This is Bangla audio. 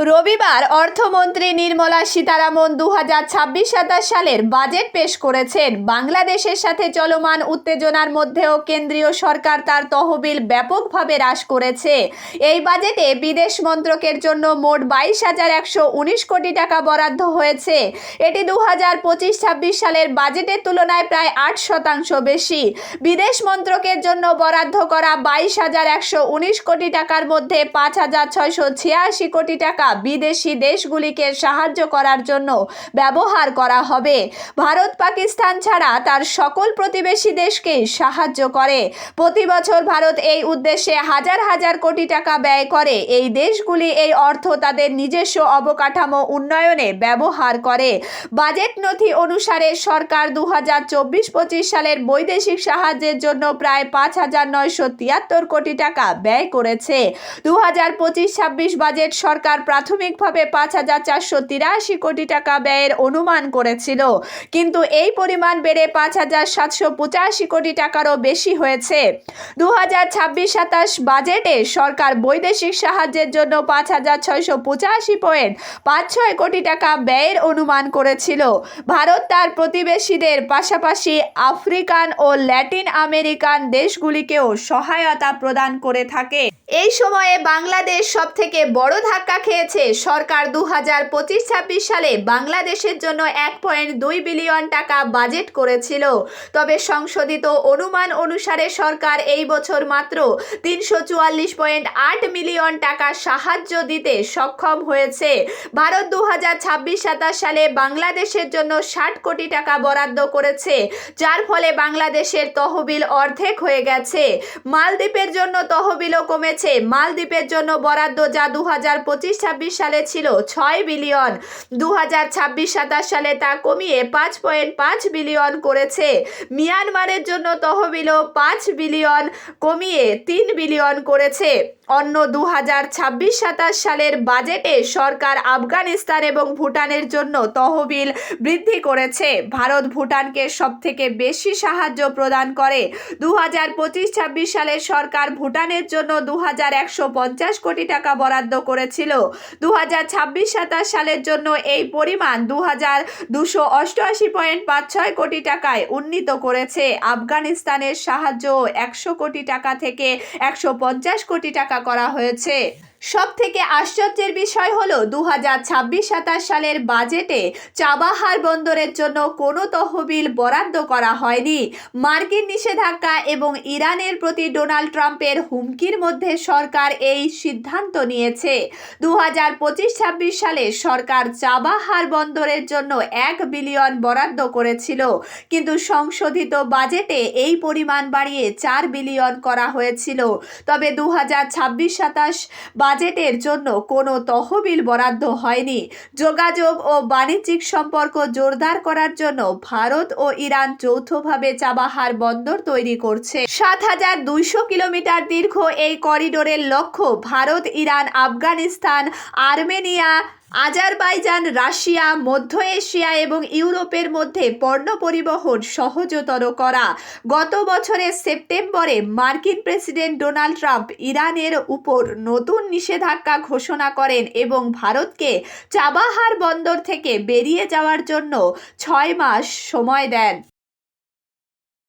রবিবার অর্থমন্ত্রী নির্মলা সীতারামন দু হাজার ছাব্বিশ সাতাশ সালের বাজেট পেশ করেছেন। বাংলাদেশের সাথে চলমান উত্তেজনার মধ্যেও কেন্দ্রীয় সরকার তার তহবিল ব্যাপকভাবে হ্রাস করেছে। এই বাজেটে বিদেশ মন্ত্রকের জন্য মোট বাইশ হাজার একশো উনিশ কোটি টাকা বরাদ্দ হয়েছে। এটি দু হাজার পঁচিশ ছাব্বিশ সালের বাজেটের তুলনায় প্রায় আট শতাংশ বেশি। বিদেশ মন্ত্রকের জন্য বরাদ্দ করা বাইশ হাজার একশো উনিশ কোটি টাকার মধ্যে পাঁচ হাজার ছয়শো ছিয়াশি কোটি টাকা বিদেশি দেশগুলিকে সাহায্য করার জন্য ব্যবহার করা হবে। ভারত পাকিস্তান ছাড়া তার সকল প্রতিবেশী দেশকেই সাহায্য করে। প্রতি বছর ভারত এই উদ্দেশ্যে হাজার হাজার কোটি টাকা ব্যয় করে। এই দেশগুলি এই অর্থ তাদের নিজস্ব অবকাঠামো উন্নয়নে ব্যবহার করে। বাজেট নথি অনুসারে সরকার দু হাজার চব্বিশ পঁচিশ সালের বৈদেশিক সাহায্যের জন্য প্রায় পাঁচ হাজার নয়শো তিয়াত্তর কোটি টাকা ব্যয় করেছে। দু হাজার পঁচিশ ছাব্বিশ বাজেট সরকার প্রাথমিকভাবে পাঁচ হাজার চারশো তিরাশি কোটি টাকা ব্যয়ের অনুমান করেছিল। কিন্তু এই পরিমাণ বেড়ে পাঁচ হাজার সাতশো পঁচাশি কোটি টাকারও বেশি হয়েছে। দু হাজার ছাব্বিশ সাতাশ বাজেটে সরকার বৈদেশিক সাহায্যের জন্য পাঁচ হাজার ছয়শো পঁচাশি পয়েন্ট পাঁচ ছয় কোটি টাকা ব্যয়ের অনুমান করেছিল। ভারত তার প্রতিবেশীদের পাশাপাশি আফ্রিকান ও ল্যাটিন আমেরিকান দেশগুলিকেও সহায়তা প্রদান করে থাকে। এই সময়ে বাংলাদেশ সব থেকে বড় ধাক্কা খেয়েছে সরকার দু হাজার পঁচিশ ছাব্বিশ সালে বাংলাদেশের জন্য এক পয়েন্ট দুই বিলিয়ন টাকা বাজেট করেছিল। তবে সংশোধিত অনুমান অনুসারে সরকার এই বছর মাত্র তিনশো চুয়াল্লিশ পয়েন্ট আট মিলিয়ন টাকা সাহায্য দিতে সক্ষম হয়েছে। ভারত দু হাজার ছাব্বিশ সাতাশ সালে বাংলাদেশের জন্য ষাট কোটি টাকা বরাদ্দ করেছে, যার ফলে বাংলাদেশের তহবিল অর্ধেক হয়ে গেছে। মালদ্বীপের জন্য তহবিলও কমেছে। মালদ্বীপের জন্য বরাদ্দ যা দু হাজার পঁচিশ ছাব্বিশ সালে ছিল ছয় বিলিয়ন। দু হাজার ছাব্বিশ সাতাশ সালে তা কমিয়ে পাঁচ পয়েন্ট পাঁচ বিলিয়ন করেছে। মিয়ানমারের জন্য তহবিলও পাঁচ বিলিয়ন কমিয়ে তিন বিলিয়ন করেছে। অন্য দু হাজার ছাব্বিশ সাতাশ সালের বাজেটে সরকার আফগানিস্তান এবং ভুটানের জন্য তহবিল বৃদ্ধি করেছে। ভারত ভুটানকে সবথেকে বেশি সাহায্য প্রদান করে। দু হাজার পঁচিশ ছাব্বিশ সালে সরকার ভুটানের জন্য দু হাজার একশো পঞ্চাশ কোটি টাকা বরাদ্দ করেছিল। দু হাজার ছাব্বিশ সাতাশ সালের জন্য এই পরিমাণ দু হাজার দুশো অষ্টআশি পয়েন্ট পাঁচ ছয় কোটি টাকায় উন্নীত করেছে। আফগানিস্তানের সাহায্য একশো কোটি টাকা থেকে একশো পঞ্চাশ কোটি টাকা করা হয়েছে। সব থেকে আশ্চর্যের বিষয় হলো দু হাজার ছাব্বিশ সাতাশ সালের বাজেটে চাবাহার বন্দরের জন্য কোনো তহবিল বরাদ্দ করা হয়নি। মার্কিন নিষেধাজ্ঞা এবং ইরানের প্রতি ডোনাল্ড ট্রাম্পের হুমকির মধ্যে সরকার এই সিদ্ধান্ত নিয়েছে। দু হাজার পঁচিশ ছাব্বিশ সালে সরকার চাবাহার বন্দরের জন্য এক বিলিয়ন বরাদ্দ করেছিল, কিন্তু সংশোধিত বাজেটে এই পরিমাণ বাড়িয়ে চার বিলিয়ন করা হয়েছিল। তবে দু হাজার ছাব্বিশ সাতাশ বাজেটের জন্য কোনো তহবিল বরাদ্দ হয়নি। যোগাযোগ ও বাণিজ্যিক সম্পর্ক জোরদার করার জন্য ভারত ও ইরান যৌথভাবে চাবাহার বন্দর তৈরি করছে। সাত হাজার দুইশো কিলোমিটার দীর্ঘ এই করিডোরের লক্ষ্য Bharat, Iran, Afghanistan, Armenia Azerbaijan, Russia, মধ্য এশিয়া এবং ইউরোপের মধ্যে পণ্য পরিবহন সহজতর করা। গত বছরের সেপ্টেম্বরে মার্কিন প্রেসিডেন্ট ডোনাল্ড ট্রাম্প ইরানের উপর নতুন নিষেধাজ্ঞা ঘোষণা করেন এবং ভারতকে চাবাহার বন্দর থেকে বেরিয়ে যাওয়ার জন্য ছয় মাস সময় দেন।